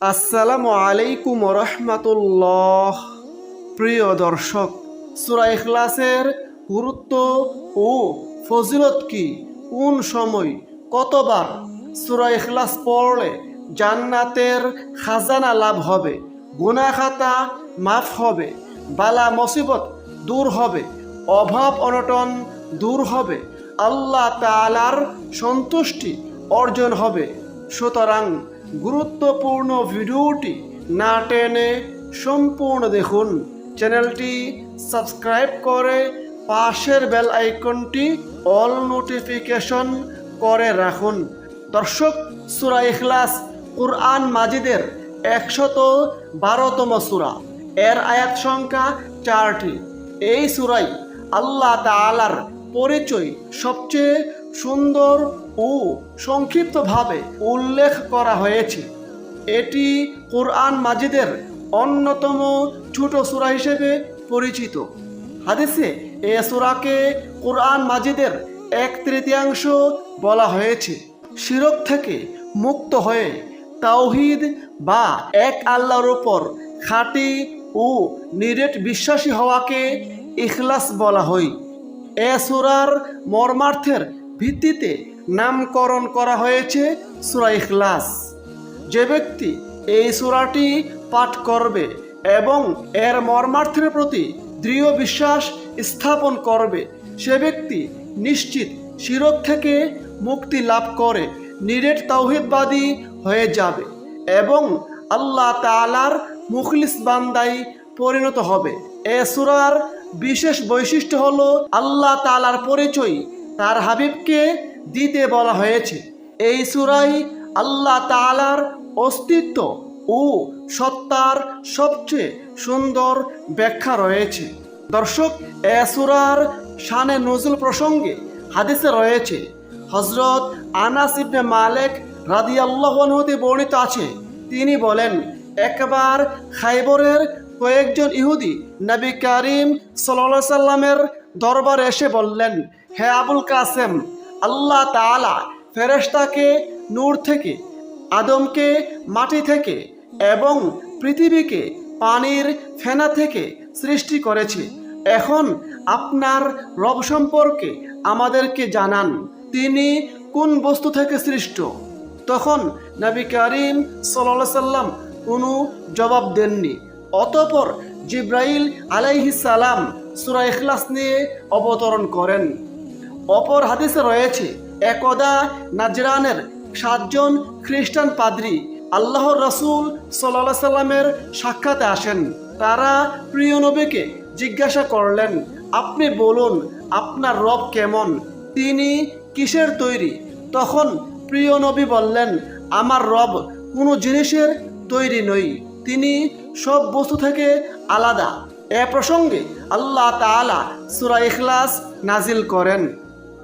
আসসালামু আলাইকুম রহমাতুল্লাহ প্রিয় দর্শক, সুরা ইখলাসের গুরুত্ব ও ফজিলত কি? কোন সময় কতবার সুরা ইখলাস পড়লে জান্নাতের খাজানা লাভ হবে, গুনাহ খাতা মাফ হবে, বালা মুসিবত দূর হবে, অভাব অনটন দূর হবে, আল্লাহ তালার সন্তুষ্টি অর্জন হবে? সুতরাং গুরুত্বপূর্ণ ভিডিওটি না টেনে সম্পূর্ণ দেখুন। চ্যানেলটি সাবস্ক্রাইব করে পাশের বেল আইকনটি অল নোটিফিকেশন করে রাখুন। দর্শক, সুরা ইখলাস কুরআন মাজিদের একশত বারোতম সুরা। এর আয়াত সংখ্যা চারটি। এই সুরাই আল্লাহ তাআলার পরিচয় সবচেয়ে সুন্দর ও সংক্ষিপ্তভাবে উল্লেখ করা হয়েছে। এটি কোরআন মাজিদের অন্যতম ছোট সূরা হিসেবে পরিচিত। হাদিসে এ সূরাকে কোরআন মাজিদের এক তৃতীয়াংশ বলা হয়েছে। শিরক থেকে মুক্ত হয়ে তাওহিদ বা এক আল্লাহর ওপর খাঁটি ও নিরেট বিশ্বাসী হওয়াকে ইখলাস বলা হয়। এ সুরার মর্মার্থের ভিত্তিতে নামকরণ করা হয়েছে সুরা ইখলাস। যে ব্যক্তি এই সুরাটি পাঠ করবে এবং এর মর্মার্থের প্রতি দৃঢ় বিশ্বাস স্থাপন করবে, সে ব্যক্তি নিশ্চিত শিরক থেকে মুক্তি লাভ করে, নিরেট তাওহিদবাদী হয়ে যাবে এবং আল্লাহ তালার মুখলিস বান্দাই পরিণত হবে। এ সুরার বিশেষ বৈশিষ্ট্য হল আল্লাহ তালার পরিচয় তার হাবিবকে দিতে বলা হয়েছে। এই সুরাই আল্লাহ তালার অস্তিত্ব ও সত্তার সবচেয়ে সুন্দর ব্যাখ্যা রয়েছে। দর্শক, এ সুরার শানে নজুল প্রসঙ্গে হাদিসে রয়েছে হজরত আনাস ইবনে মালেক রাদিয়াল্লাহতে বর্ণিত আছে। তিনি বলেন, একবার খাইবরের কয়েকজন ইহুদি নবী করিম সাল্লা সাল্লামের দরবারে এসে বললেন, হে আবুল কাসেম, আল্লাহ তাআলা ফেরেশতাকে নূর থেকে, আদমকে মাটি থেকে এবং পৃথিবীকে পানির ফেনা থেকে সৃষ্টি করেছে। এখন আপনার রব সম্পর্কে আমাদেরকে জানান, তিনি কোন বস্তু থেকে সৃষ্ট? তখন নবী করিম সাল্লা সাল্লাম কোনো জবাব দেননি। অতপর জিব্রাইল সালাম সুরা ইখলাস নিয়ে অবতরণ করেন। অপর হাদিসে রয়েছে, একদা নাজরানের সাতজন খ্রিস্টান পাদ্রী আল্লাহর রসুল সাল্লাহ সাল্লামের সাক্ষাতে আসেন। তারা প্রিয় নবীকে জিজ্ঞাসা করলেন, আপনি বলুন, আপনার রব কেমন? তিনি কিসের তৈরি? তখন প্রিয় নবী বললেন, আমার রব কোনো জিনিসের তৈরি নই। তিনি সব বস্তু থেকে আলাদা। এ প্রসঙ্গে আল্লাহ তাআলা সূরা ইখলাস নাজিল করেন।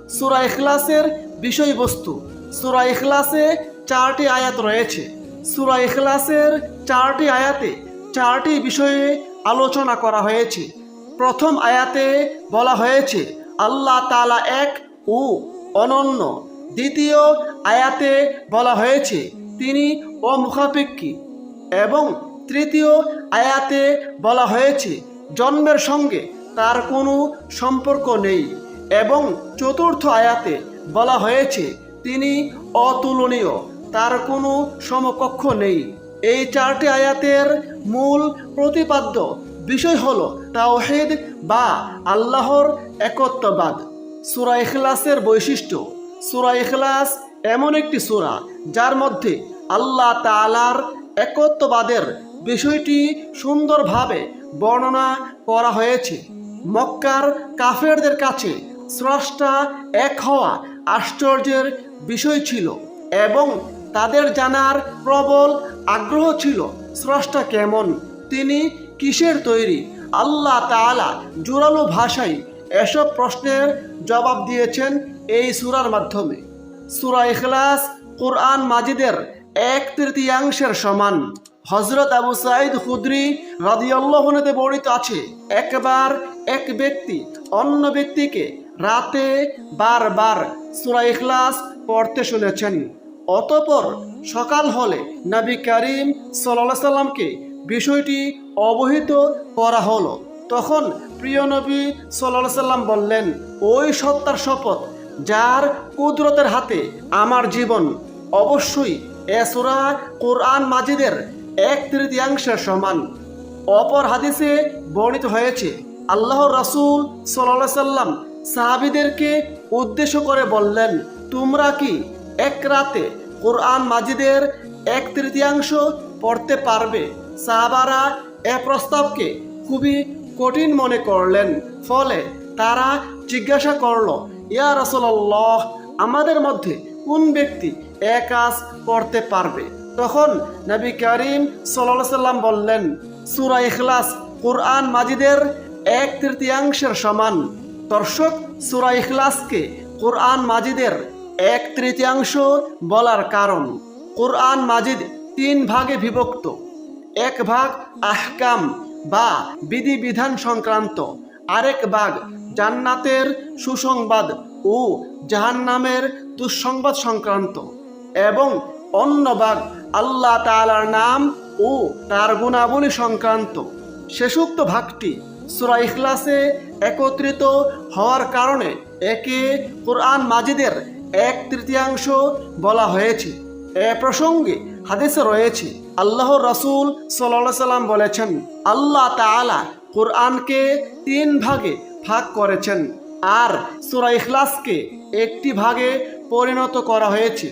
সুরা ইখলাসের বিষয়বস্তু। সূরা ইখলাসে চারটি আয়াত রয়েছে। সুরা ইখলাসের চারটি আয়াতে চারটি বিষয়ে আলোচনা করা হয়েছে। প্রথম আয়াতে বলা হয়েছে, আল্লাহ তাআলা এক ও অনন্য। দ্বিতীয় আয়াতে বলা হয়েছে, তিনি অমুখাপেক্ষী এবং তৃতীয় আয়াতে বলা হয়েছে, জন্মের সঙ্গে তার কোনো সম্পর্ক নেই। এবং চতুর্থ আয়াতে বলা হয়েছে, তিনি অতুলনীয়, তার কোনো সমকক্ষ নেই। এই চারটি আয়াতের মূল প্রতিপাদ্য বিষয় হল তাওহেদ বা আল্লাহর একত্ববাদ। সুরা ইখলাসের বৈশিষ্ট্য, সুরা ইখলাস এমন একটি সুরা যার মধ্যে আল্লাহ তালার একত্ববাদের বিষয়টি সুন্দরভাবে বর্ণনা করা হয়েছে। মক্কার কাফেরদের কাছে স্রষ্টা এক হওয়া আশ্চর্যের বিষয় ছিল এবং তাদের জানার প্রবল আগ্রহ ছিল স্রষ্টা কেমন, তিনি কিসের তৈরি? আল্লাহ তাআলা জোরালো ভাষায় এসব প্রশ্নের জবাব দিয়েছেন এই সুরার মাধ্যমে। সুরা ইখলাস, কোরআন মাজিদের এক তৃতীয়াংশের সমান। হজরত আবু সাইদ খুদ্রি রাদিয়াল্লাহনেতে বর্ণিত আছে, একবার এক ব্যক্তি অন্য ব্যক্তিকে রাতে বারবার সুরা ইখলাস পড়তে শুনেছেন। অতপর সকাল হলে নবী করিম সাল্লাহ সাল্লামকে বিষয়টি অবহিত করা হলো। তখন প্রিয় নবী সাল্লাহ সাল্লাম বললেন, ওই সত্তার শপথ যার কুদরতের হাতে আমার জীবন, অবশ্যই এসুরা কোরআন মাজিদের এক তৃতীয়াংশের সমান। অপর হাদিসে বর্ণিত হয়েছে আল্লাহ রাসূল সাল্লাহ সাল্লাম সাহাবিদেরকে উদ্দেশ্য করে বললেন, তোমরা কি এক রাতে কোরআন মাজিদের এক তৃতীয়াংশ পড়তে পারবে? সাহাবারা এ প্রস্তাবকে খুবই কঠিন মনে করলেন, ফলে তারা জিজ্ঞাসা করল, ইয়া রসল্লাহ আমাদের মধ্যে কোন ব্যক্তি এ কাজ করতে পারবে? তখন নবী করিম সাল্লাম বললেন, সুরা ইখলাস কোরআন মাজিদের এক তৃতীয়াংশের সমান। দর্শক, সুরা ইখলাসকে কোরআন মাজিদের এক তৃতীয়াংশ বলার কারণ। কোরআন মাজিদ তিন ভাগে বিভক্ত। এক ভাগ আহকাম বা বিধিবিধান সংক্রান্ত, আরেক ভাগ জান্নাতের সুসংবাদ ও জাহান্নামের দুঃসংবাদ সংক্রান্ত এবং অন্য ভাগ আল্লাহ তাআলার নাম ও তার গুণাবলী সংক্রান্ত। শেষোক্ত ভাগটি সুরা ইখলাসে একত্রিত হওয়ার কারণে একে কোরআন মাজিদের এক তৃতীয়াংশ বলা হয়েছে। এ প্রসঙ্গে হাদিসে রয়েছে আল্লাহ রসুল সাল্লাহ সাল্লাম বলেছেন, আল্লাহ তাআলা কোরআনকে তিন ভাগে ভাগ করেছেন আর সুরা ইখলাসকে একটি ভাগে পরিণত করা হয়েছে।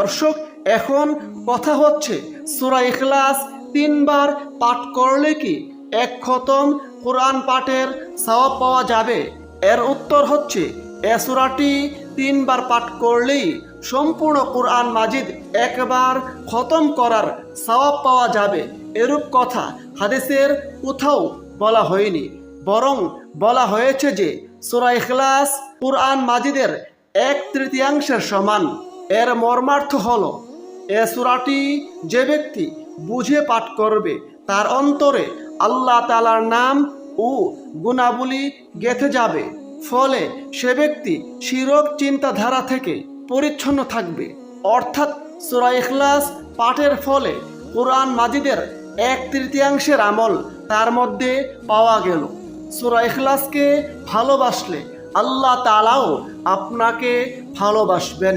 দর্শক এখন কথা হচ্ছে, সুরা ইখলাস তিনবার পাঠ করলে কি এক খতম কোরআন পাঠের সওয়াব পাওয়া যাবে? এর উত্তর হচ্ছে, এ সুরাটি তিনবার পাঠ করলেই সম্পূর্ণ কোরআন মাজিদ একবার খতম করার সওয়াব পাওয়া যাবে। এরূপ কথা হাদিসের কোথাও বলা হয়নি। বরং বলা হয়েছে যে, সুরা ইখলাস কোরআন মাজিদের এক তৃতীয়াংশের সমান। এর মর্মার্থ হলো এ সুরাটি যে ব্যক্তি বুঝে পাঠ করবে, তার অন্তরে আল্লাহ তালার নাম ও গুণাবলী গেথে যাবে। ফলে সে ব্যক্তি শিরক চিন্তাধারা থেকে পরিচ্ছন্ন থাকবে। অর্থাৎ সুরা ইখলাস পাঠের ফলে কোরআন মাজিদের এক তৃতীয়াংশের আমল তার মধ্যে পাওয়া গেল। সুরা ইখলাসকে ভালোবাসলে আল্লাহ তালাও আপনাকে ভালোবাসবেন।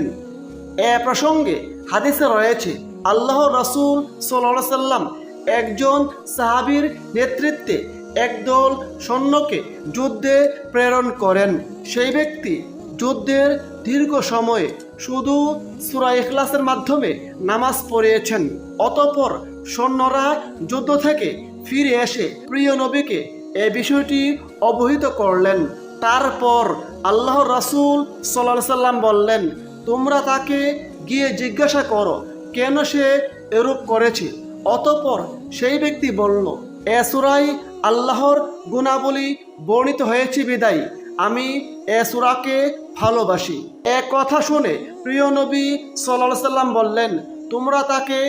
এ প্রসঙ্গে হাদিসে রয়েছে, আল্লাহ রসুল সাল্লাহ সাল্লাম একজন সাহাবির নেতৃত্বে একদল সৈন্যকে যুদ্ধে প্রেরণ করেন। সেই ব্যক্তি যুদ্ধের দীর্ঘ সময়ে শুধু সুরা ইখলাসের মাধ্যমে নামাজ পড়িয়েছেন, অতপর সৈন্যরা যুদ্ধ থেকে ফিরে এসে প্রিয় নবীকে এ বিষয়টি অবহিত করলেন। তারপর আল্লাহ রাসূল সাল্লাহ সাল্লাম বললেন, তোমরা তাকে গিয়ে জিজ্ঞাসা করো, কেন সে এরূপ করেছে? অতঃপর সেই ব্যক্তি বলল, এ সুরাই আল্লাহর গুণাবলী বর্ণিত হয়েছে বিদায়। আমি এ সুরাকে ভালোবাসি। এ কথা শুনে প্রিয় নবী সাল্লাহ সাল্লাম বললেন, তোমরা তাকে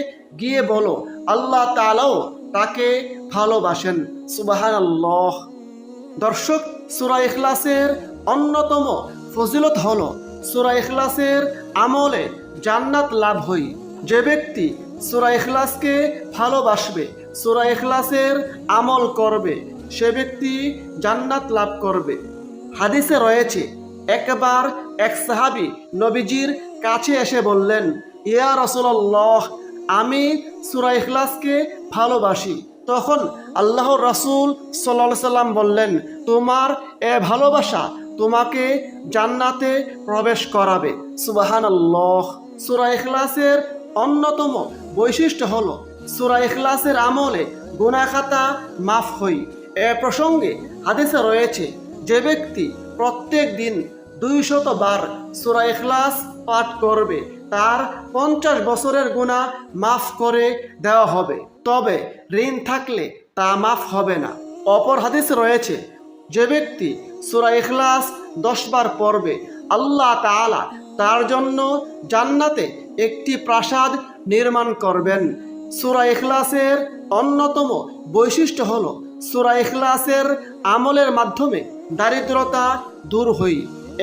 গিয়ে বলো, আল্লাহ তালাও তাকে ভালোবাসেন। সুবাহান আল্লাহ দর্শক, সুরা ইখলাসের অন্যতম ফজিলত হল, সুরা ইখলাসের আমলে জান্নাত লাভ হই। যে ব্যক্তি সুরা ইখলাসকে ভালোবাসবে, সুরা ইখলাসের আমল করবে, সে ব্যক্তি জান্নাত লাভ করবে। হাদিসে রয়েছে, একবার এক সাহাবি নবীজির কাছে এসে বললেন, ইয়া রসুল্লাহ আমি সুরা ইখলাসকে ভালোবাসি। তখন আল্লাহ রাসূল সাল্লাহ সাল্লাম বললেন, তোমার এ ভালোবাসা তোমাকে জান্নাতে প্রবেশ করাবে। সুবাহান আল্লাহ সুরা ইখলাসের অন্যতম বৈশিষ্ট্য হল, সুরা ইখলাসের আমলে গুনাখাতা মাফ হই। এ প্রসঙ্গে হাদিসে রয়েছে, যে ব্যক্তি প্রত্যেক দিন দুইশত বার সুরা ইখলাস পাঠ করবে, তার পঞ্চাশ বছরের গুণা মাফ করে দেওয়া হবে। তবে ঋণ থাকলে তা মাফ হবে না। অপর হাদিস রয়েছে যে ব্যক্তি সুরা ইখলাস দশবার পড়বে, আল্লাহ তাআলা তার জন্য জান্নাতে একটি প্রাসাদ নির্মাণ করবেন। সুরা ইখলাসের অন্যতম বৈশিষ্ট্য হল সুরা ইখলাসের আমলের মাধ্যমে দারিদ্রতা দূর হই।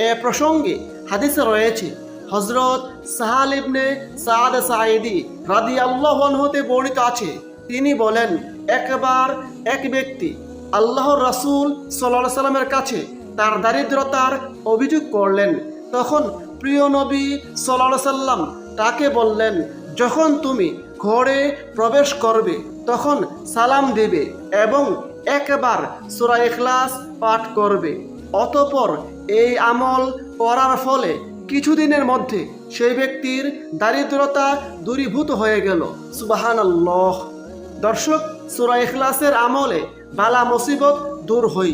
এ প্রসঙ্গে হাদিসে রয়েছে হজরত সাহাল ইবনে সাদ সাইদি রাদি আল্লাহ হতে বর্ণিত আছে। তিনি বলেন, একবার এক ব্যক্তি আল্লাহর রাসূল সাল্লাহ সাল্লামের কাছে তার দারিদ্রতার অভিযোগ করলেন। তখন প্রিয় নবী সাল্লাহ সাল্লাম তাকে বললেন, যখন তুমি ঘরে প্রবেশ করবে, তখন সালাম দেবে এবং একবার সূরা ইখলাস পাঠ করবে। অতপর এই আমল করার ফলে কিছুদিনের মধ্যে সেই ব্যক্তির দারিদ্রতা দূরীভূত হয়ে গেল। সুবাহান দর্শক, সূরা ইখলাসের আমলে বালা মুসিবত দূর হই।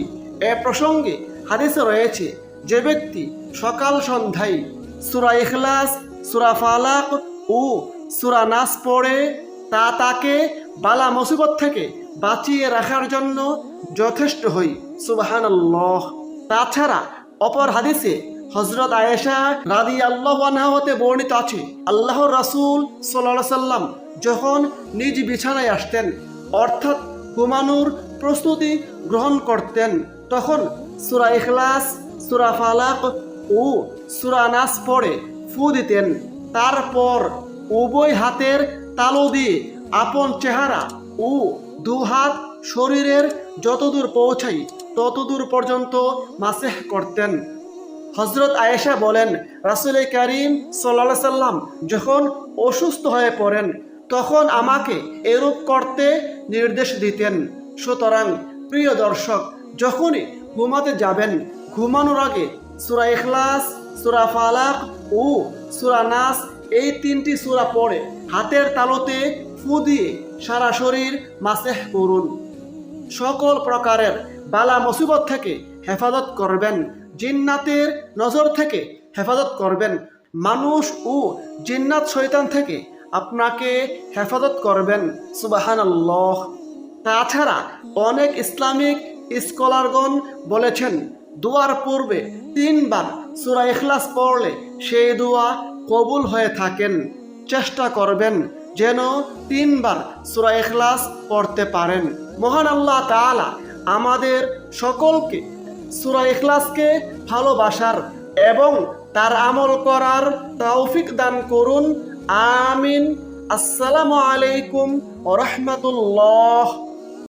এ প্রসঙ্গে হাদিসে রয়েছে যে ব্যক্তি সকাল সন্ধ্যায় সুরা ইখলাস, সুরা ফালাক ও সুরা নাস পড়ে, তা তাকে বালা মুসিবত থেকে বাঁচিয়ে রাখার জন্য যথেষ্ট হই। সুবাহান তাছাড়া অপর হাদিসে হজরত আয়েশা রাদি আল্লাহ হতে বর্ণিত আছে, আল্লাহর রাসূল সাল্লাম যখন নিজ বিছানায় আসতেন, অর্থাৎ ঘুমানোর প্রস্তুতি গ্রহণ করতেন। তখন সুরা ইখলাস, সুরা ফালাক ও সুরা নাস পড়ে, ফু দিতেন। তারপর উভয় হাতের তালু দিয়ে আপন চেহারা ও দু হাত শরীরের যতদূর পৌঁছাই, ততদূর পর্যন্ত মাসেহ করতেন। হজরত আয়েশা বলেন রাসুল করিম সাল্লা সাল্লাম যখন অসুস্থ হয়ে পড়েন তখন আমাকে এরূপ করতে নির্দেশ দিতেন। সুতরাং, প্রিয় দর্শক, যখনই ঘুমাতে যাবেন, ঘুমানোর আগে সুরা এখলাস সুরা ফালাক ও সুরা নাস এই তিনটি সুরা পড়ে হাতের তালুতে ফু দিয়ে সারা শরীর মাসেহ করুন। সকল প্রকারের বালা মুসিবত থেকে হেফাজত করবেন, জিন্নাতের নজর থেকে হেফাজত করবেন। মানুষ ও জিন্নাত শৈতান থেকে আপনাকে হেফাজত করবেন সুবাহান আল্লাহ তাছাড়া অনেক ইসলামিক স্কলারগণ বলেছেন, দোয়ার পূর্বে তিনবার সুরা এখলাস পড়লে সেই দোয়া কবুল হয়ে থাকেন। চেষ্টা করবেন যেন তিনবার সুরা এখলাস পড়তে পারেন। মহান আল্লাহ তাআলা আমাদের সকলকে সুরা এখলাসকে ভালোবাসার এবং তার আমল করার তৌফিক দান করুন। আমিন। আসসালামু আলাইকুম ওরহমতুল্লাহ